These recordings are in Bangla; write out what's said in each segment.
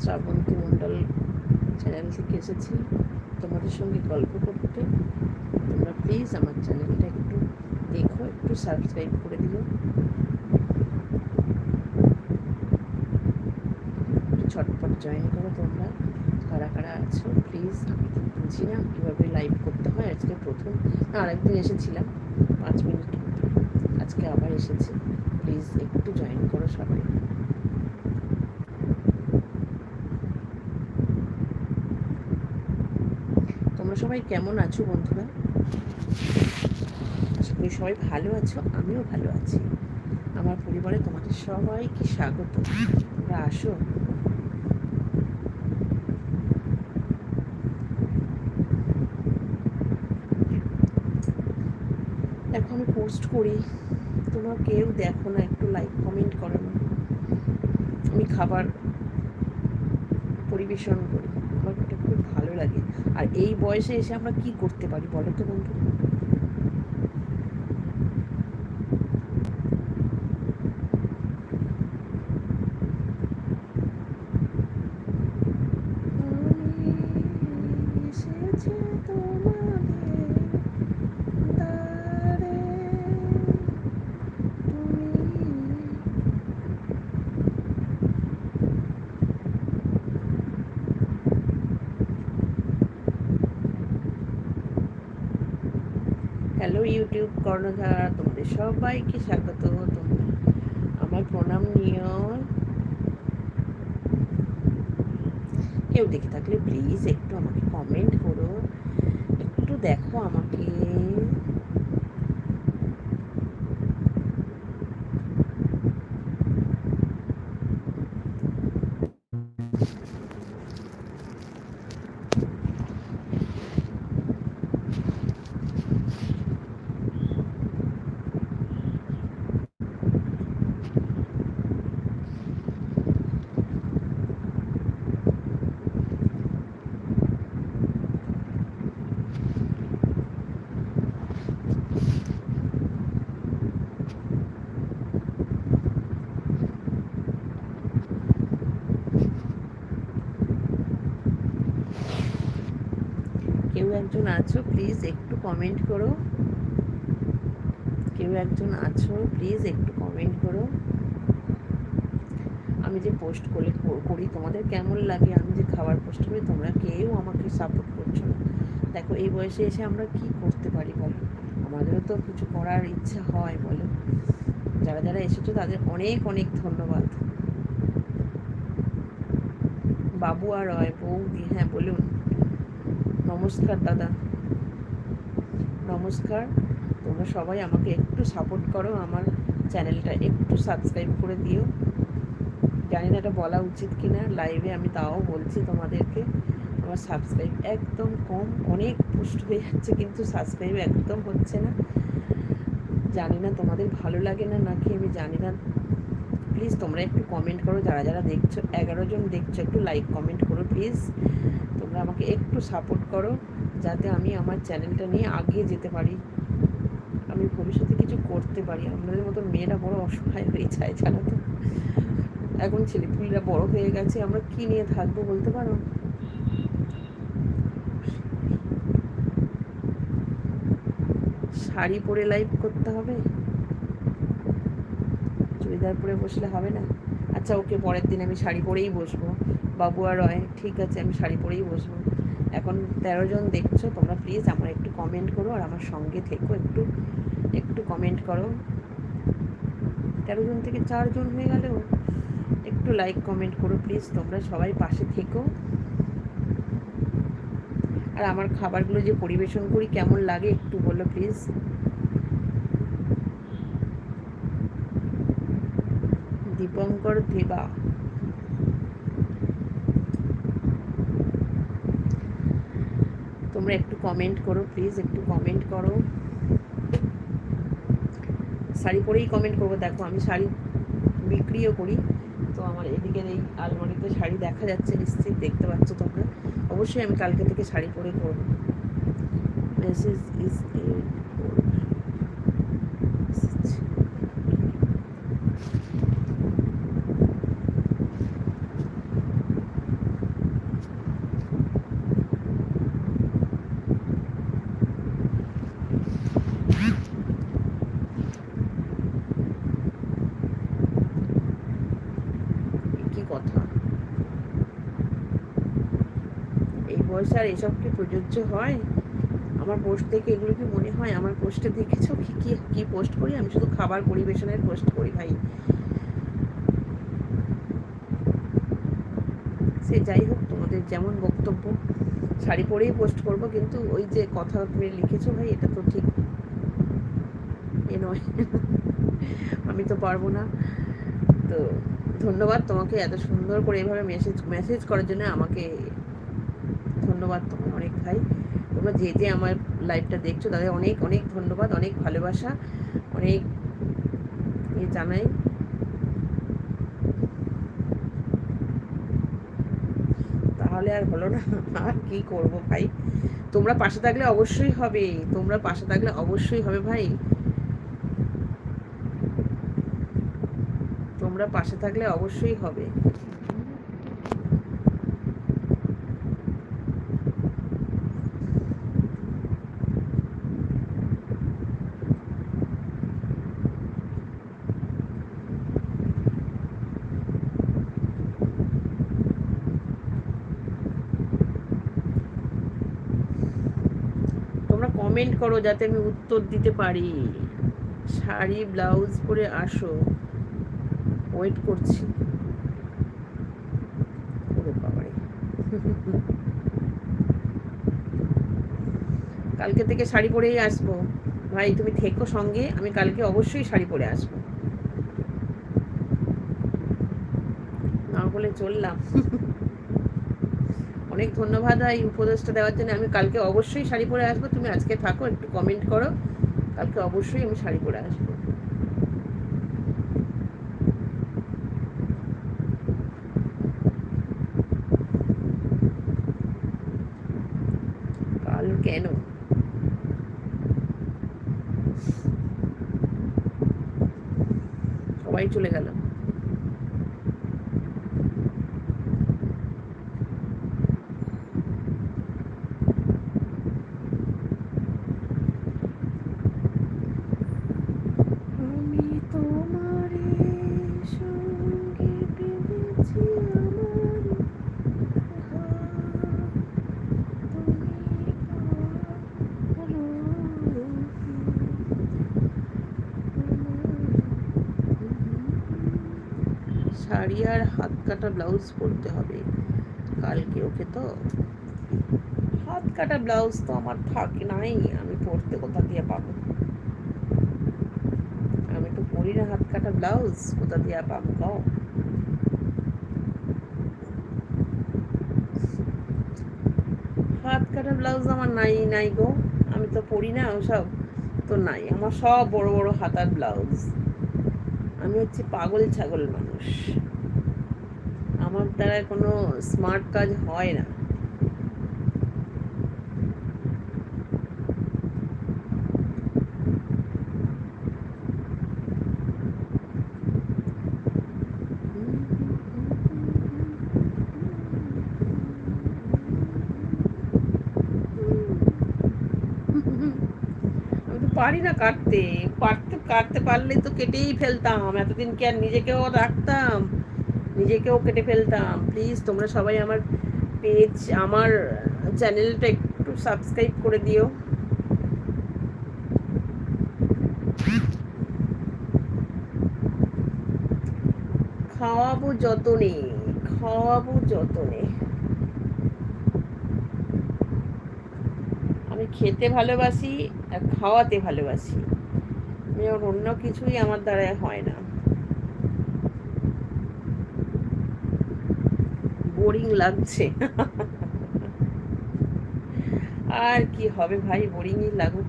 শ্রাবন্তী মণ্ডল চ্যানেল থেকে এসেছি। তোমাদের সঙ্গে গল্প করতে। তোমরা প্লিজ আমার চ্যানেলটা একটু দেখো, একটু সাবস্ক্রাইব করে দিও। ছটপট জয়েন করো তোমরা। কারা কারা আছো প্লিজ আমি তো বুঝি না কীভাবে লাইভ করতে হয়। আজকে প্রথম, না, আরেকদিন এসেছিলাম। পাঁচ মিনিট আজকে আবার এসেছি। প্লিজ একটু জয়েন করো সবাই তোমরা সবাই কেমন আছো বন্ধুরা? করি সবাই ভালো আছো, আমিও ভালো আছি। আমার পরিবারে তোমাদের সবাইকে স্বাগত। তোমরা আসো। দেখো, আমি পোস্ট করি। তোমরা কেউ দেখো না, একটু লাইক কমেন্ট করো না। আমি খাবার পরিবেশন করি। ভালো লাগে। আর এই বয়সে এসে আমরা কি করতে পারি বলো তো বন্ধু এসেছে তোমাদের দ্বারে তুমি হ্যালো ইউটিউব কর্ণধার, তোমাদের সবাইকে স্বাগত। তোমরা আমার প্রণাম নিও। কেউ দেখে থাকলে প্লিজ একটু আমাকে কমেন্ট করো। একটু দেখো আমাকে কেউ একজন আছো প্লিজ একটু কমেন্ট করো। কেউ একজন আছো প্লিজ একটু কমেন্ট করো। আমি যে পোস্ট করে করি তোমাদের কেমন লাগে? আমি যে খাবার পোস্ট করি, তোমরা কেউ আমাকে সাপোর্ট করছ না। দেখো, এই বয়সে এসে আমরা কি করতে পারি বলো? আমাদেরও তো কিছু করার ইচ্ছা হয় বলো। যারা যারা এসেছ, তাদের অনেক অনেক ধন্যবাদ। বাবু আর রয়, বৌদি হ্যাঁ বলুন। নমস্কার, দাদা। নমস্কার। তোমরা সবাই আমাকে একটু সাপোর্ট করো, আমার চ্যানেলটা একটু সাবস্ক্রাইব করে দিও। জানি না এটা বলা উচিত কি না লাইভে আমি তাও বলছি তোমাদেরকে। আমার সাবস্ক্রাইব একদম কম, অনেক পুষ্ট হয়ে যাচ্ছে, কিন্তু সাবস্ক্রাইব একদম হচ্ছে না। জানি না তোমাদের ভালো লাগে না, নাকি আমি জানি না। প্লিজ তোমরা একটু কমেন্ট করো, যারা যারা দেখছ, এগারো জন দেখছ, একটু লাইক কমেন্ট করো প্লিজ তোমরা আমাকে একটু সাপোর্ট করো যাতে আমি আমার চ্যানেলটা নিয়ে আগিয়ে যেতে পারি। আমি ভবিষ্যতে কিছু করতে পারি। আপনাদের মতো মেয়েরা বড় অসহায় হয়ে যায়, জানো তো। এখন ছেলেপুলিরা বড় হয়ে গেছে, আমরা কি নিয়ে থাকব বলতে পারো? শাড়ি পরে লাইভ করতে হবে। চুড়িদার পরে বসলে হবে না। আচ্ছা ওকে পরের দিন আমি শাড়ি পরেই বসবো। বাবু আর রয়, ঠিক আছে, আমি শাড়ি পরেই বসবো। এখন তেরো জন দেখছ, তোমরা প্লিজ আমার একটু কমেন্ট করো আর আমার সঙ্গে থেকো, একটু একটু কমেন্ট করো। তেরো জন থেকে চারজন হয়ে গেলেও একটু লাইক কমেন্ট করো প্লিজ তোমরা সবাই পাশে থেকো। আর আমার খাবারগুলো যে পরিবেশন করি, কেমন লাগে একটু বলো প্লিজ দীপঙ্কর দেবা তোমরা একটু কমেন্ট করো প্লিজ একটু কমেন্ট করো। শাড়ি পরেই কমেন্ট করব, দেখো আমি শাড়ি বিক্রিও করি, তো আমার এদিকের এই আলমারিতে শাড়ি দেখা যাচ্ছে, নিশ্চিত দেখতে পাচ্ছ তোমরা। অবশ্যই আমি কালকে থেকে শাড়ি পরে করব মেসেজ ইজ কি কথা বয়সে এসব কি প্রযোজ্য হয়? আমার পোস্ট দেখে এগুলো কি মনে হয়? আমার পোস্টে দেখেছ কি কি কি পোস্ট করি? আমি শুধু খাবার পরিবেশনের পোস্ট করি ভাই। সে যাই হোক, তোমাদের যেমন বক্তব্য, শাড়ি পরেই পোস্ট করব, কিন্তু ওই যে কথা তুমি লিখেছো ভাই, এটা তো ঠিক এ নয়। আমি তো পারব না। তো ধন্যবাদ তোমাকে এত সুন্দর করে এভাবে মেসেজ মেসেজ করার জন্য আমাকে ধন্যবাদ তোমার অনেক ভাই। তোমরা যে যে আমার লাইভটা দেখছ, তাদের অনেক অনেক ধন্যবাদ, অনেক ভালোবাসা, অনেক ইয়ে জানাই। তাহলে আর হলো না, আর কি করব ভাই? তোমরা পাশে থাকলে অবশ্যই হবে, তোমরা পাশে থাকলে অবশ্যই হবে ভাই। তোমরা পাশে থাকলে অবশ্যই হবে তোমরা কমেন্ট করো যাতে আমি উত্তর দিতে পারি। শাড়ি, ব্লাউজ পরে আসো। ওয়েট করছি। কালকে থেকে শাড়ি পরেই আসব। ভাই, তুমি থেকো সঙ্গে। আমি কালকে অবশ্যই শাড়ি পরে আসব। না বলে চললাম। অনেক ধন্যবাদ এই উপদেশটা দেওয়ার জন্য। আমি কালকে অবশ্যই শাড়ি পরে আসব। তুমি আজকে থাকো, একটু কমেন্ট করো। কালকে অবশ্যই আমি শাড়ি পরে আসব। কেন? সবাই চলে গেল। শাড়ি আর হাত কাটা ব্লাউজ পরতে হবে। কালকে ওকে তো হাত কাটা ব্লাউজ তো আমার থাকে নাই, আমি পরতে কোথা দিয়ে পাবো? আমি তো পরি না হাত কাটা ব্লাউজ, কোথা দিয়ে পাবো গাও হাত কাটা ব্লাউজ আমার নাই নাই গো। আমি তো পরি না ওসব, তো নাই। আমার সব বড় বড় হাতার ব্লাউজ। আমি হচ্ছে পাগল ছাগল মানুষ। আমার দ্বারা কোনো স্মার্ট কাজ হয় না। পারি না কাটতে। পারতে, কাটতে পারলে তো কেটেই ফেলতাম। এতদিন কি আর নিজেকেও রাখতাম? নিজেকেও কেটে ফেলতাম। প্লিজ তোমরা সবাই আমার পেজ আমার চ্যানেলটা একটু সাবস্ক্রাইব করে দিও। খাওয়াবো যতনে খাওয়াবো যতনে। আমি খেতে ভালোবাসি আর খাওয়াতে ভালোবাসি। আর অন্য কিছুই আমার দ্বারা হয় না। বোরিং লাগছে। আর কি হবে ভাই বোরিংই লাগুক।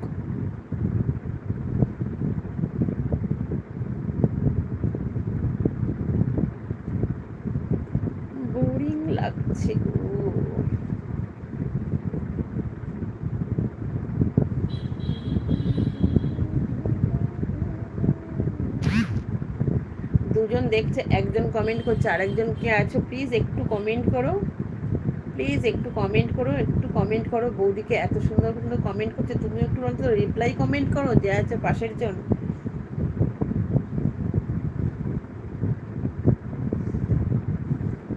বোরিং লাগছে গো। দুজন দেখছে, একজন কমেন্ট করছে, আরেকজন কে আছে প্লিজ একটু কমেন্ট করো। প্লিজ একটু কমেন্ট করো, একটু কমেন্ট করো। বৌদিকে এত সুন্দর সুন্দর কমেন্ট করছে, তুমি একটু অন্তত রিপ্লাই কমেন্ট করো, যে আছে পাশের জন।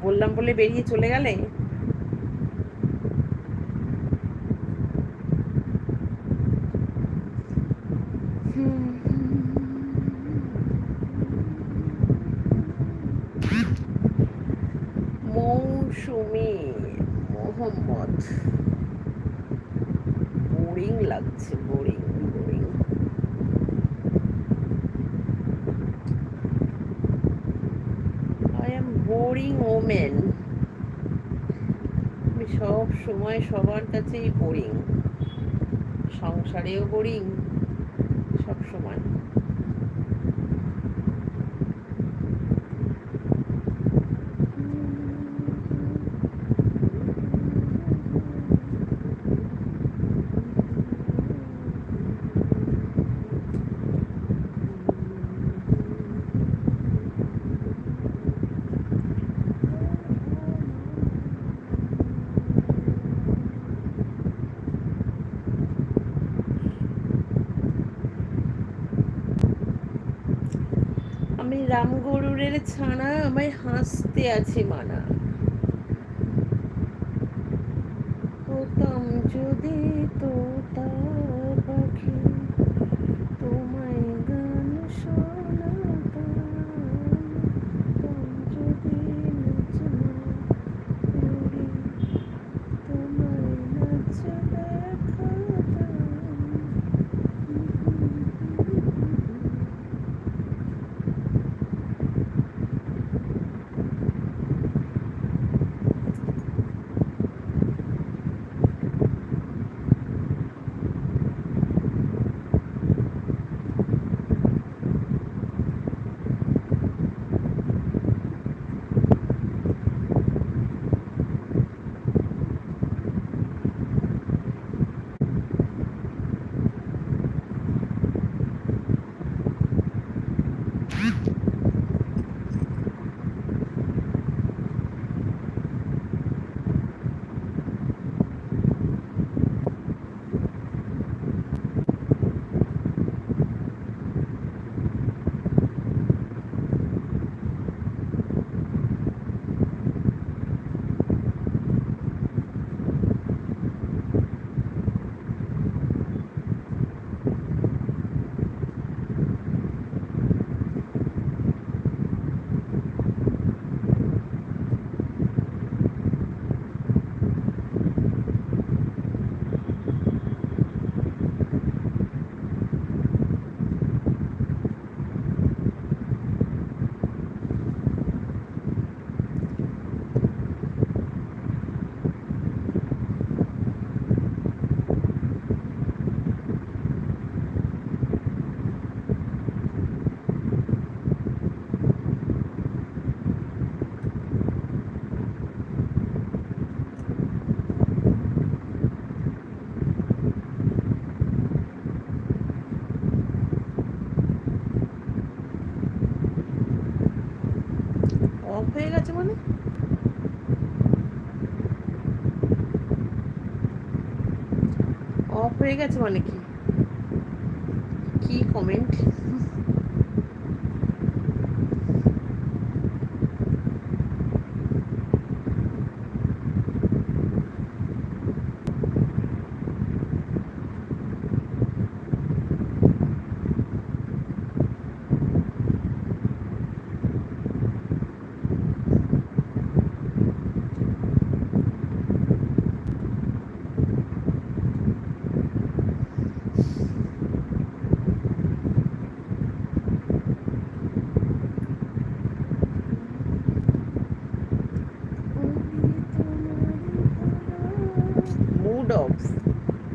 বললাম বলে বেরিয়ে চলে গেলে? লাগছে, boring boring. I am boring women আমি সব সময় সবার কাছেই বোরিং সংসারেও বোরিং সব সময়। আমি রামগরুরের ছানা আমায় হাসতে আছে মানা। গেছে মানে কি? কি কমেন্ট মুড অফ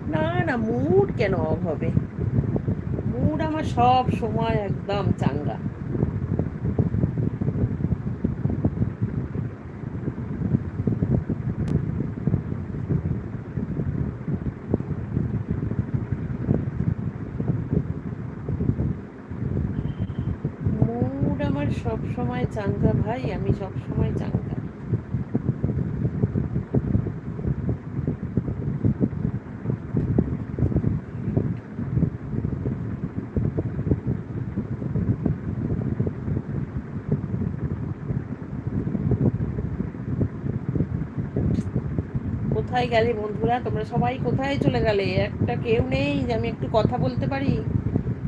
না না মুড কেন অফ হবে? মুড আমার সব সময় একদম চাঙ্গা। সব সময় চাঙ্গা ভাই, আমি সব সময় চাঙ্গা। কোথায় গেলে বন্ধুরা? তোমরা সবাই কোথায় চলে গেলে? একটা কেউ নেই যে আমি একটু কথা বলতে পারি?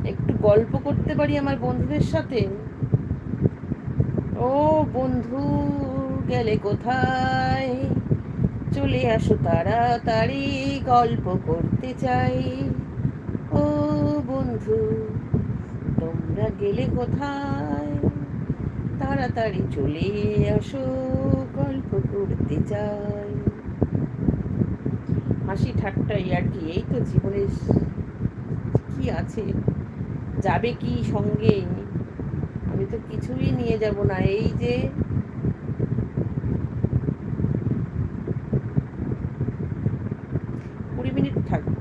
একটু গল্প করতে পারি আমার বন্ধুদের সাথে? ও বন্ধু, গেলে কোথায়? চলে আসো তাড়াতাড়ি, গল্প করতে চাই। ও বন্ধু, তোমরা গেলে কোথায়? তাড়াতাড়ি চলে আসো, গল্প করতে চাই। হাসি ঠাট্টা আর কি। এই তো জীবনে কি আছে? যাবে কি সঙ্গে? আমি তো কিছুই নিয়ে যাব না। এই যে কুড়ি মিনিট থাকব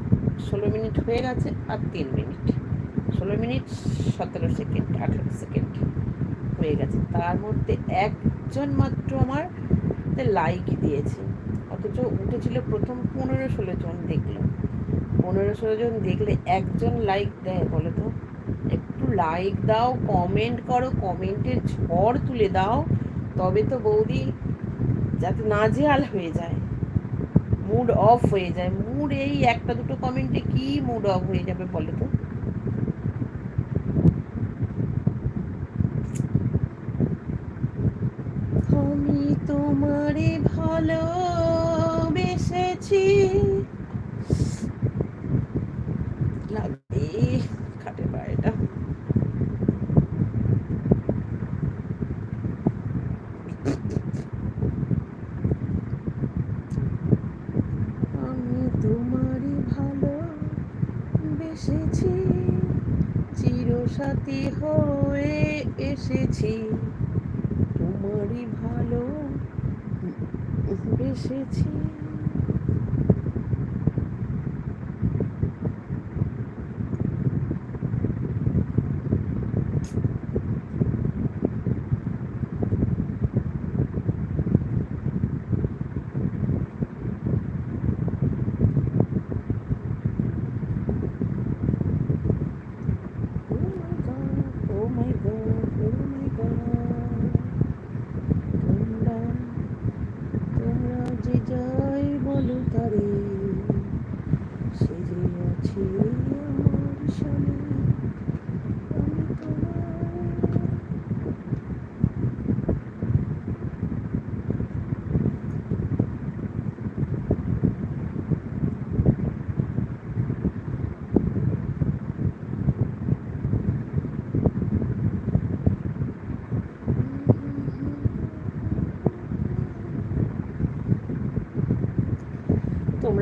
ষোলো মিনিট হয়ে গেছে আর তিন মিনিট। ষোলো মিনিট, সতেরো সেকেন্ড, আঠেরো সেকেন্ড হয়ে গেছে। তার মধ্যে একজন মাত্র আমার লাইক দিয়েছে। অথচ উঠেছিল। প্রথম পনেরো ষোলো জন দেখল। পনেরো ষোলো জন দেখলে একজন লাইক দেয়, বলো তো। একটু লাইক দাও কমেন্ট করো কমেন্টের ঝড় তুলে দাও। তবে তো বৌদি, যাতে নাজেহাল হয়ে যায় মুড অফ হয়ে যায়। মুড এই একটা দুটো কমেন্টে কি মুড অফ হয়ে যাবে, বলো তো? আমি তোমারে ভালোবেসেছি লাগবে খাটে পায়েটা আমি তোমারে ভালো বেসেছি চিরসাথী হয়ে এসেছি তোমারই ভালো বেসেছি Oh my god, oh my god. তোমরা তোমরা যে যাই বলো তারে সে যে আছে আমার স্বামী আমি তোমার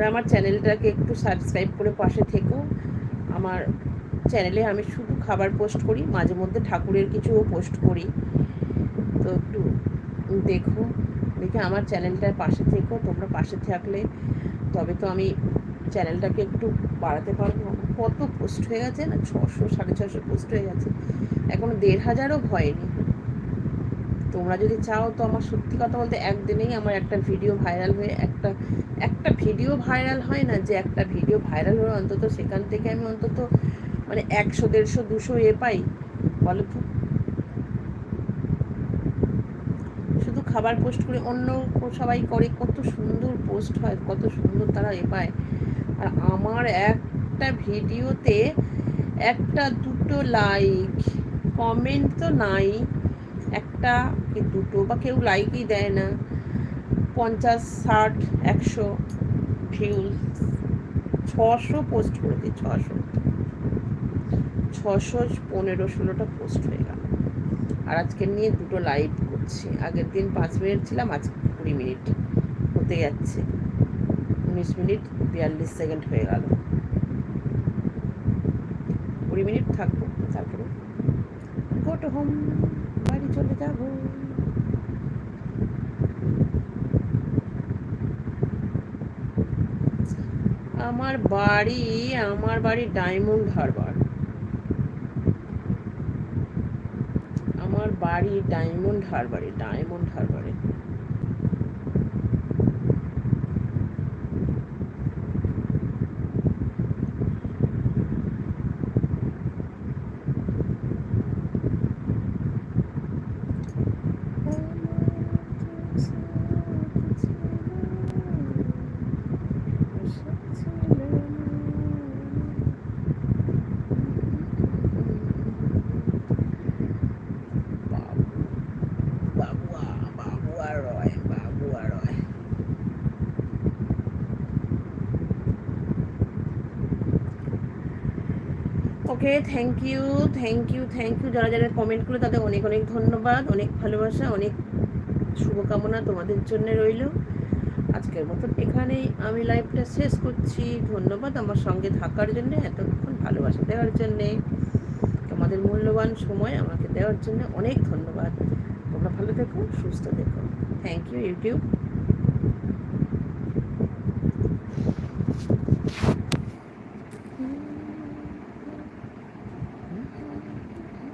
তোমরা আমার চ্যানেলটাকে একটু সাবস্ক্রাইব করে পাশে থেকো। আমার চ্যানেলে আমি শুধু খাবার পোস্ট করি, মাঝে মধ্যে ঠাকুরের কিছুও পোস্ট করি। তো একটু দেখো, দেখে আমার চ্যানেলটার পাশে থেকো, তোমরা পাশে থাকলে তবে তো আমি চ্যানেলটাকে একটু বাড়াতে পারব। কত পোস্ট হয়ে গেছে না? ছশো, সাড়ে ছশো পোস্ট হয়ে গেছে। এখনও দেড় হাজারও হয়নি তোমরা যদি চাও তো আমার সত্যি কথা বলতে একদিনেই আমার একটা ভিডিও ভাইরাল হয়ে, একটা একটা ভিডিও ভাইরাল হয় না যে একটা ভিডিও ভাইরাল হয়ে অন্তত সেখান থেকে আমি অন্তত মানে একশো, দেড়শো, দুশো এ পাই। বলো তো। শুধু খাবার পোস্ট করে অন্য সবাই করে, কত সুন্দর পোস্ট হয়, কত সুন্দর তারা এ পায়। আর আমার একটা ভিডিওতে একটা দুটো লাইক কমেন্ট তো নাই। একটা কি দুটো বা কেউ লাইকই দেয় না। পঞ্চাশ, ষাট, একশো ভিউজ ছশো পোস্ট করে দিই ছশো। ছশো পনেরো, ষোলোটা পোস্ট হয়ে গেল। আর আজকে নিয়ে দুটো লাইভ করছি। আগের দিন পাঁচ মিনিট ছিলাম আজকে কুড়ি মিনিট হতে যাচ্ছে। উনিশ মিনিট বিয়াল্লিশ সেকেন্ড হয়ে গেল। কুড়ি মিনিট থাকব, তারপরে গো হোম বাড়ি চলে যাব। আমার বাড়ি আমার বাড়ি ডায়মন্ড হারবার। আমার বাড়ি ডায়মন্ড হারবারে diamond হারবারে। Okay thank you thank you thank you যারা যারা কমেন্ট করল, তাদের অনেক অনেক ধন্যবাদ, অনেক ভালোবাসা, অনেক শুভকামনা তোমাদের জন্য রইল। আজকের মতন এখানেই আমি লাইভটা শেষ করছি। ধন্যবাদ আমার সঙ্গে থাকার জন্য, এতক্ষণ ভালোবাসা দেওয়ার জন্যে। তোমাদের মূল্যবান সময় আমাকে দেওয়ার জন্য অনেক ধন্যবাদ। তোমরা ভালো থেকো, সুস্থ থেকো। Thank you YouTube